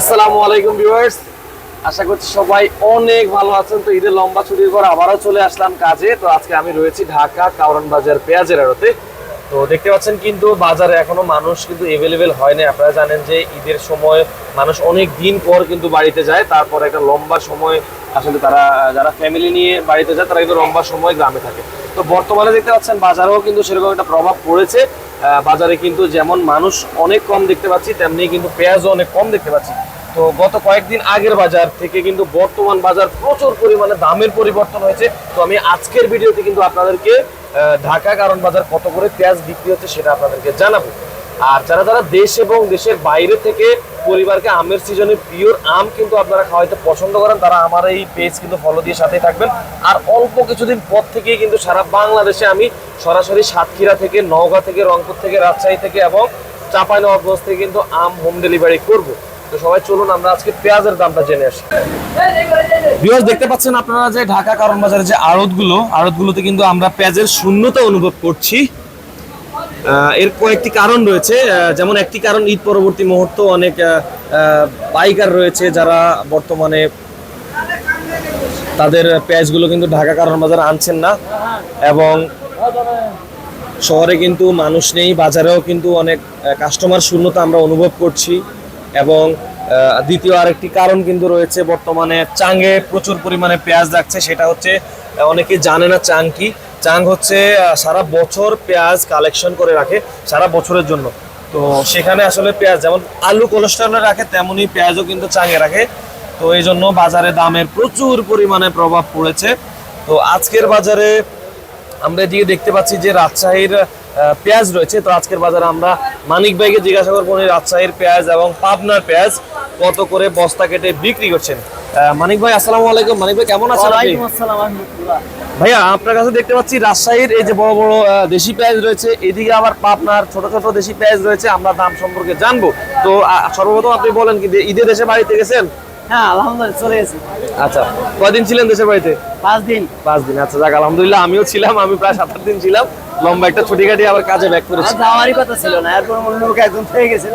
আসসালামু আলাইকুম ভিউয়ার্স। আশা করছি সবাই অনেক ভালো আছেন। তো ঈদের লম্বা ছুটির পর আবারও চলে আসলাম কাজে। তো আজকে আমি রয়েছি ঢাকা কাউরান বাজার পেঁয়াজের আড়তে। তো দেখতে পাচ্ছেন কিন্তু বাজারে এখনও মানুষ কিন্তু এভেলেবেল হয় না আপনারা জানেন যে ঈদের সময় মানুষ অনেক দিন পর কিন্তু বাড়িতে যায়। তারপর একটা লম্বা সময় আসলে তারা, যারা ফ্যামিলি নিয়ে বাড়িতে যায়, তারা কিন্তু লম্বা সময় গ্রামে থাকে। তো বর্তমানে দেখতে পাচ্ছেন বাজারেও কিন্তু সেরকম একটা প্রভাব পড়েছে। বাজারে কিন্তু যেমন মানুষ অনেক কম দেখতে পাচ্ছি, তেমনি কিন্তু পেঁয়াজও অনেক কম দেখতে পাচ্ছি। তো গত কয়েকদিন আগের বাজার থেকে কিন্তু বর্তমান বাজার প্রচুর পরিমাণে দামের পরিবর্তন হয়েছে। তো আমি আজকের ভিডিওতে কিন্তু আপনাদেরকে ঢাকা কারণ বাজার কত করে পেঁয়াজ বিক্রি হচ্ছে সেটা আপনাদেরকে জানাব। আর যারা যারা দেশ এবং দেশের বাইরে থেকে পরিবারকে আমের সিজনে পিওর আম কিন্তু আপনারা খাওয়াইতে পছন্দ করেন, তারা আমার এই পেজ কিন্তু ফলো দিয়ে সাথে থাকবেন। আর অল্প কিছুদিন পর থেকেই কিন্তু সারা বাংলাদেশে আমি সরাসরি সাতক্ষীরা থেকে, নওগাঁ থেকে, রংপুর থেকে, রাজশাহী থেকে এবং চাঁপাইনবাবগঞ্জ থেকে কিন্তু আম হোম ডেলিভারি করব। তো সবাই চলুন, আমরা আজকে পেঁয়াজের দামটা জেনে আসি। ভিউয়ার্স দেখতে পাচ্ছেন আপনারা যে ঢাকা কারণ বাজারের যে আড়তগুলো, আড়তগুলোতে কিন্তু আমরা পেঁয়াজের শূন্যতা অনুভব করছি। এর কয়েকটি কারণ রয়েছে। যেমন একটি কারণ, ঈদ পরবর্তী মুহূর্ত অনেক পাইকার রয়েছে যারা বর্তমানে তাদের পেঁয়াজগুলো কিন্তু ঢাকা কারণ বাজারে আনছেন না। এবং শহরে কিন্তু মানুষ নেই, বাজারেও কিন্তু অনেক কাস্টমার শূন্যতা আমরা অনুভব করছি। এবং দ্বিতীয় আরেকটি কারণ কিন্তু রয়েছে বর্তমানে চাঙ্গে প্রচুর পরিমাণে পেঁয়াজ রাখছে সেটা হচ্ছে অনেকে জানে না চাং কি। চাং হচ্ছে সারা বছর পেঁয়াজ কালেকশন করে রাখে, সারা বছরের জন্য। তো সেখানে আসলে পেঁয়াজ, যেমন আলু কোলেস্ট্রলে রাখে তেমনই পেঁয়াজও কিন্তু চাঙে রাখে। তো এই জন্য বাজারে দামের প্রচুর পরিমাণে প্রভাব পড়েছে। তো আজকের বাজারে আমরা এদিকে দেখতে পাচ্ছি যে রাজশাহীর পেঁয়াজ রয়েছে। তো আজকের বাজারে আমরা মানিক ভাইকে জিজ্ঞাসা করব উনি রাজশাহীর পেঁয়াজ এবং পাবনার পেঁয়াজ কত করে বস্তা কেটে বিক্রি করছেন। মানিক ভাই আসসালামু আলাইকুম। মানিক ভাই কেমন আছেন আপনি? ভাইয়া আপনার কাছে দেখতে পাচ্ছি রাজশাহীর এই যে বড় বড় দেশি পেঁয়াজ রয়েছে এদিকে আবার পাবনার ছোট ছোট দেশি পেঁয়াজ রয়েছে আমরা দাম সম্পর্কে জানব। তো সর্বপ্রথম আপনি বলেন কি ঈদে দেশে বাড়িতে গেছেন? হ্যাঁ আলহামদুলিল্লাহ চলে গেছি। আচ্ছা কয়দিন ছিলেন দেশের বাড়িতে? পাঁচ দিন। পাঁচ দিন আচ্ছা যাক আলহামদুলিল্লাহ আমিও ছিলাম আমি প্রায় সাত আট দিন ছিলাম। লম্বা একটা ছুটি কাটিয়ে আবার কাজে ব্যাক করেছি। যাওয়ারই কথা ছিল না এরপর মনে লোক একদম থেকে গেছিল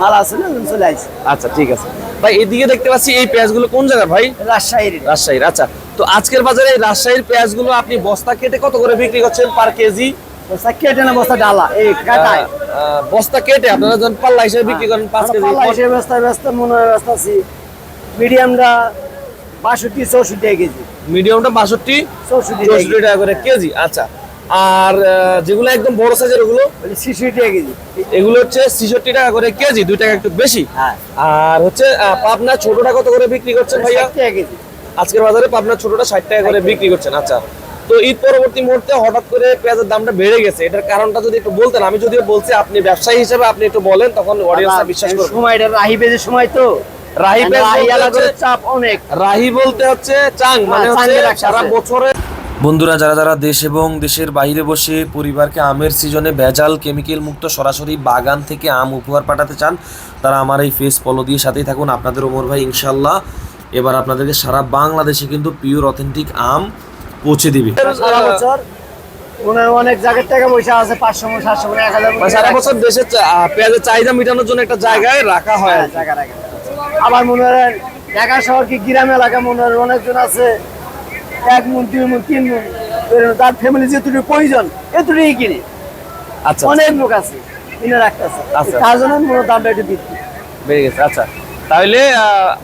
মাল আছে না একদম চলে আসছে আচ্ছা ঠিক আছে। ভাই এদিকে দেখতে পাচ্ছি এই পেঁয়াজগুলো কোন জায়গার ভাই? রাজশাহীর। রাজশাহীর আচ্ছা। তো আজকের বাজারে এই রাজশাহীর পেঁয়াজগুলো আপনি বস্তা কেটে কত করে বিক্রি করছেন পার কেজি বস্তা কেটে না বস্তা ডালা এই কাটায়। বস্তা কেটে আপনারা যখন পাল্লা হিসেবে বিক্রি করেন পাঁচ কেজি পাল্লা হিসেবে ব্যস্তা ব্যস্ত মনে হয় ব্যস্ত আছি। মিডিয়ামটা বাষট্টি চৌষট্টি কেজি। মিডিয়ামটা বাষট্টি চৌষট্টি টাকা করে কেজি আচ্ছা। আর যেগুলো একদম বড় সাইজের ওগুলো ছিষট্টি টাকা কেজি। এগুলো হচ্ছে ছিষট্টি টাকা করে কেজি দুই টাকা একটু বেশি। হ্যাঁ। আর হচ্ছে পাবনা ছোটটা কত করে বিক্রি করছেন ভাইয়া? কেজি। আজকের বাজারে পাবনা ছোটটা ষাট টাকা করে বিক্রি করছেন আচ্ছা। তো ঈদ পরবর্তী মুহূর্তে হঠাৎ করে পেঁয়াজের দামটা বেড়ে গেছে। এটার কারণটা যদি একটু বলতেন আমি যদিও বলছি আপনি ব্যবসায়ী হিসেবে আপনি একটু বলেন তখন অডিয়েন্সরা বিশ্বাস করবে সময়টা রাহি বেজের সময় তো রাহি পেঁয়াজ রাহি চাপ অনেক। রাহি বলতে হচ্ছে চাং মানে হ্যাঁ, হচ্ছে সারা বছরে বন্ধুরা যারা যারা দেশ এবং দেশের বাইরে বসে পরিবারকে আমের সিজনে ভেজাল কেমিক্যাল মুক্ত সরাসরি বাগান থেকে আম উপহার পাঠাতে চান তারা আমার এই ফেস ফলো দিয়ে সাথেই থাকুন। আপনাদের ওমর ভাই ইনশাল্লাহ এবার আপনাদেরকে সারা বাংলাদেশে কিন্তু পিওর অথেন্টিক আম পৌঁছে দিবে। অনেক জায়গার টাকা পয়সা আছে পাঁচশো সাতশো এক হাজার সারা বছর দেশের পেঁয়াজের চাহিদা মেটানোর জন্য একটা জায়গায় রাখা হয়। হ্যাঁ, জায়গা রাখে। আবার মনে হয় ঢাকা শহর কি গ্রাম এলাকা মনে হয় অনেকজন আছে। এক মন দুই মন তিন মন তার ফ্যামিলি যেটুকু প্রয়োজন এতটুকুই কিনে। আচ্ছা অনেক লোক আছে কিনে রাখতেছে। আচ্ছা। তার জন্য দামটা একটু বৃদ্ধি। বেড়ে গেছে আচ্ছা। তাহলে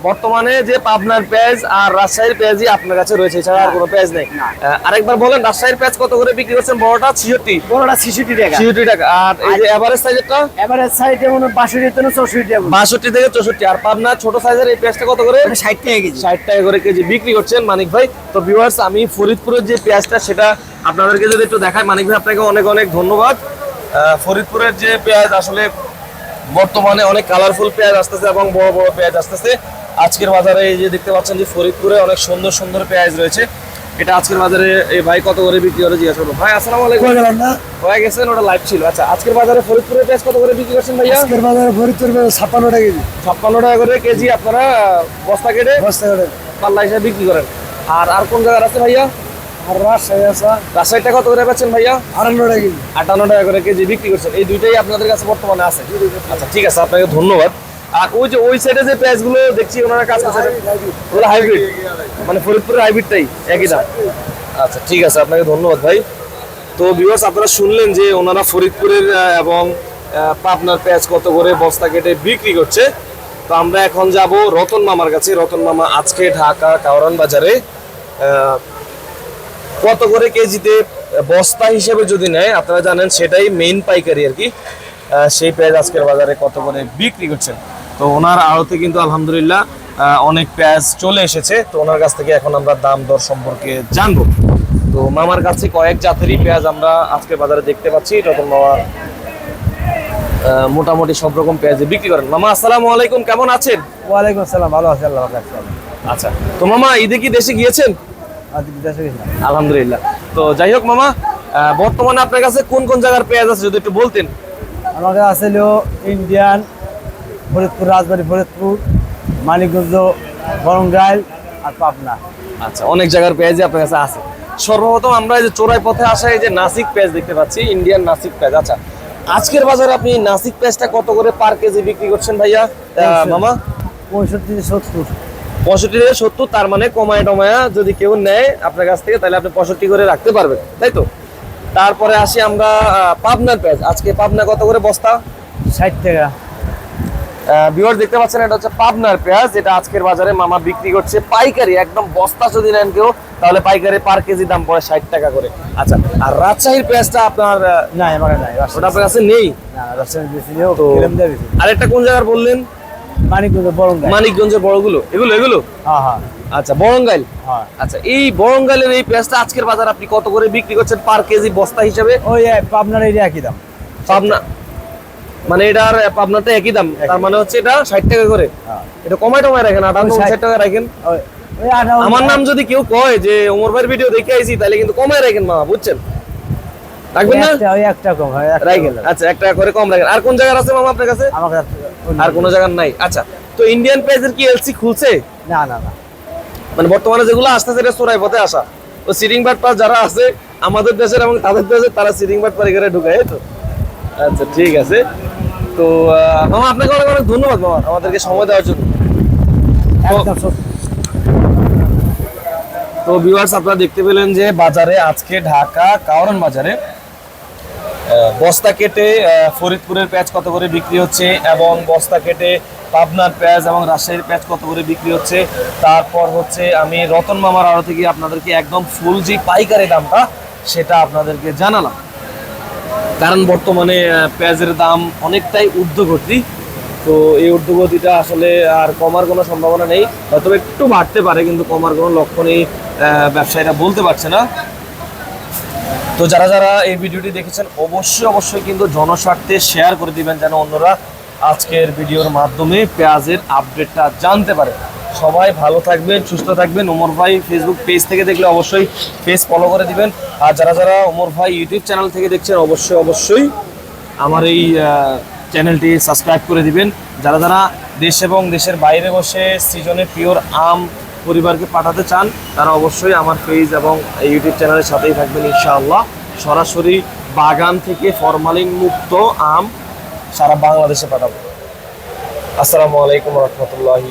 বর্তমানে যে পাবনার পেঁয়াজ আর রাজশাহীর পেঁয়াজই আপনার কাছে রয়েছে এছাড়া আর কোনো পেঁয়াজ নেই। আরেকবার বলেন রাজশাহীর পেঁয়াজ কত করে বিক্রি করছেন? বড়টা ছিষট্টি। বড়টা ছিষট্টি টাকা। ছিষট্টি টাকা। আর এই যে এভারেজ সাইজেরটা এবারে সাইডে মনে বাষট্টি থেকে চৌষট্টি টাকা। বাষট্টি থেকে চৌষট্টি। আর পাবনার ছোট সাইজের এই পেঁয়াজটা কত করে? ষাট টাকা কেজি। ষাট টাকা করে কেজি বিক্রি করছেন মানিক ভাই। তো ভিউয়ার্স আমি ফরিদপুরের যে পেঁয়াজটা সেটা আপনাদেরকে যদি একটু দেখাই মানিক ভাই আপনাকে অনেক অনেক ধন্যবাদ। ফরিদপুরের যে পেঁয়াজ আসলে বর্তমানে অনেক কালারফুল পেঁয়াজ আসতেছে এবং বড় বড় পেঁয়াজ আসতেছে। আজকের বাজারে এই যে দেখতে পাচ্ছেন যে ফরিদপুরে অনেক সুন্দর সুন্দর পেঁয়াজ রয়েছে। এটা আজকের বাজারে এই ভাই কত করে বিক্রি করে জিজ্ঞাসা করব ভাই আসসালামু আলাইকুম। হয়ে গেছেন ওটা লাইভ ছিল। আচ্ছা আজকের বাজারে ফরিদপুরের পেঁয়াজ কত করে বিক্রি করছেন ভাইয়া? আজকের বাজারে ফরিদপুর ছাপ্পান্ন টাকা কেজি। ছাপ্পান্ন টাকা করে কেজি আপনারা বস্তা কেটে বস্তা করে পাল্লা হিসেবে বিক্রি করেন। আর আর কোন জায়গার আছে ভাইয়া? আর রাজশাহী আছে। রাজশাহীটা কত করে বেচেন ভাইয়া? আটান্ন টাকা কেজি। আটান্ন টাকা করে কেজি বিক্রি করছেন। এই দুইটাই আপনাদের কাছে বর্তমানে আছে? আচ্ছা ঠিক আছে আপনাকে ধন্যবাদ। আর ওই যে ওই সাইডে যে পেঁয়াজগুলো দেখছি ওনারা কাজ করছে ওগুলো হাইব্রিড? মানে ফরিদপুরের হাইব্রিডটাই একই দাম? আচ্ছা ঠিক আছে আপনাকে ধন্যবাদ ভাই। তো ভিউয়ার্স আপনারা শুনলেন যে ওনারা ফরিদপুরের এবং পাবনার পেঁয়াজ কত করে বস্তা কেটে বিক্রি করছে। তো আমরা এখন যাব রতন মামার কাছে। রতন মামা আজকে ঢাকা কাওরান বাজারে কত করে কেজিতে বস্তা হিসেবে যদি নেয় আপনারা জানেন সেটাই মেইন পাইকারি আর কি। সেই পেঁয়াজ আজকের বাজারে কত করে বিক্রি করছেন। তো ওনার আড়তে কিন্তু আলহামদুলিল্লাহ অনেক পেঁয়াজ চলে এসেছে। তো ওনার কাছ থেকে এখন আমরা দাম দর সম্পর্কে জানব। তো মামার কাছে কয়েক জাতেরই পেঁয়াজ আমরা আজকের বাজারে দেখতে পাচ্ছি। রতন মামা মোটামুটি সব রকম পেঁয়াজ বিক্রি করেন। মামা আসসালামু আলাইকুম কেমন আছেন? ওয়ালাইকুম আসসালাম ভালো আছি আল্লাহ রাখছে আচ্ছা তো মামা ঈদে কি দেশে গিয়েছেন? আলহামদুলিল্লাহ। তো যাই হোক মামা বর্তমানে আপনার কাছে কোন কোন জায়গার পেঁয়াজ আছে যদি একটু বলতেন? আমার কাছে আছে ইন্ডিয়ান ফরিদপুর রাজবাড়ি ফরিদপুর মানিকগঞ্জ বরঙ্গাইল আর পাবনা। আচ্ছা অনেক জায়গার পেঁয়াজই আপনার কাছে আছে। সর্বপ্রথম আমরা এই যে চোরাই পথে আসা এই যে নাসিক পেঁয়াজ দেখতে পাচ্ছি ইন্ডিয়ান নাসিক পেঁয়াজ। আচ্ছা আজকের বাজারে আপনি নাসিক পেঁয়াজটা কত করে পার কেজি বিক্রি করছেন ভাইয়া? মামা? পঁয়ষট্টি সত্তর। পঁয়ষট্টি থেকে সত্তর তার মানে কমায় টমায়া যদি কেউ নেয় আপনার কাছ থেকে তাহলে আপনি পঁয়ষট্টি করে রাখতে পারবেন তাই তো? তারপরে আসি আমরা পাবনার পেঁয়াজ। আজকে পাবনা কত করে বস্তা? ষাট টাকা। ভিউয়ার দেখতে পাচ্ছেন এটা হচ্ছে পাবনার পেঁয়াজ। যেটা আজকের বাজারে মামা বিক্রি করছে পাইকারি একদম বস্তা যদি নেন কেউ তাহলে পাইকারি পার কেজি দাম পড়ে ষাট টাকা করে। আচ্ছা আর রাজশাহীর পেঁয়াজটা আপনার আহ, না আমার নাই ওটা আপনার কাছে নেই? তো আরেকটা কোন জায়গার বললেন? মানিকগঞ্জ বরঙ্গাইল। মানিকগঞ্জের বড়গুলো? এগুলো এগুলো? হ্যাঁ হ্যাঁ। আচ্ছা বরঙ্গাইল? হ্যাঁ। আচ্ছা এই বরঙ্গাইলের এই পেঁয়াজটা আজকের বাজার আপনি কত করে বিক্রি করছেন পার কেজি বস্তা হিসেবে? ওই পাবনার এই একই দাম। পাবনা মানে এটার পাবনাতে একই দাম। তার মানে হচ্ছে এটা ষাট টাকা করে। হ্যাঁ। এটা কমায় টমায় রাখেন আঠান্ন ষাট- টাকা রাখেন। আমার নাম যদি কেউ কয় যে ওমর ভাইয়ের ভিডিও দেখে আইছি তাহলে কিন্তু কমায় রাখেন মামা বুঝছেন? রাখবেন না? একটা একটা কম রাখেন। আচ্ছা এক টাকা করে কম রাখেন। আর কোন জায়গার আছে মামা আপনার কাছে? আমার কাছে আর কোন জায়গার নাই। আচ্ছা তো ইন্ডিয়ান পেজের কি এলসি খুলছে? না না না। মানে বর্তমানে যেগুলো আসতেছে এটা চোরাই পথে আসা। তো সিটিং বাট পাস যারা আছে আমাদের দেশের এবং তাদের দেশের তারা সিটিং বাট পার এখানে ঢুকায় তো। আচ্ছা ঠিক আছে। তো মামা আপনাকে অনেক অনেক ধন্যবাদ মামা আমাদেরকে সময় দেওয়ার জন্য। তো ভিউয়ার্স আপনারা দেখতে পেলেন যে বাজারে আজকে ঢাকা কাওরান বাজারে বস্তা কেটে ফরিদপুরের পেঁয়াজ কত করে বিক্রি হচ্ছে এবং বস্তা কেটে পাবনার পেঁয়াজ এবং রাজশাহীর পেঁয়াজ কত করে বিক্রি হচ্ছে? তারপর হচ্ছে আমি রতন মামার আড়ো থেকে আপনাদেরকে একদম ফুল যে পাইকারি দামটা সেটা আপনাদেরকে জানালাম। কারণ বর্তমানে পেঁয়াজের দাম অনেকটাই ঊর্ধ্বগতি। তো এই ঊর্ধ্বগতিটা আসলে আর কমার কোনো সম্ভাবনা নেই। হয়তো একটু বাড়তে পারে কিন্তু কমার কোনো আহ, ব্যবসায়ীরা বলতে পারছে না। তো যারা যারা এই ভিডিওটি দেখেছেন, অবশ্যই অবশ্যই কিন্তু জনস্বার্থে শেয়ার করে দিবেন যেন অন্যরা আজকের ভিডিওর মাধ্যমে পেঁয়াজের আপডেটটা জানতে পারে। সবাই ভালো থাকবেন, সুস্থ থাকবেন। ওমর ভাই ফেসবুক পেজ থেকে দেখলে অবশ্যই পেজ ফলো করে দিবেন। আর যারা যারা ওমর ভাই ইউটিউব চ্যানেল থেকে দেখছেন, অবশ্যই অবশ্যই আমার এই চ্যানেলটি সাবস্ক্রাইব করে দিবেন। যারা যারা দেশ এবং দেশের বাইরে বসে সিজনে পিওর আম পরিবারকে পাঠাতে চান, তারা অবশ্যই আমার পেজ এবং ইউটিউব চ্যানেলের সাথেই থাকবেন ইনশাআল্লাহ। সরাসরি বাগান থেকে ফরমালিন মুক্ত আম সারা বাংলাদেশে পাঠাবো। আসসালামু আলাইকুম রহমতুল্লাহি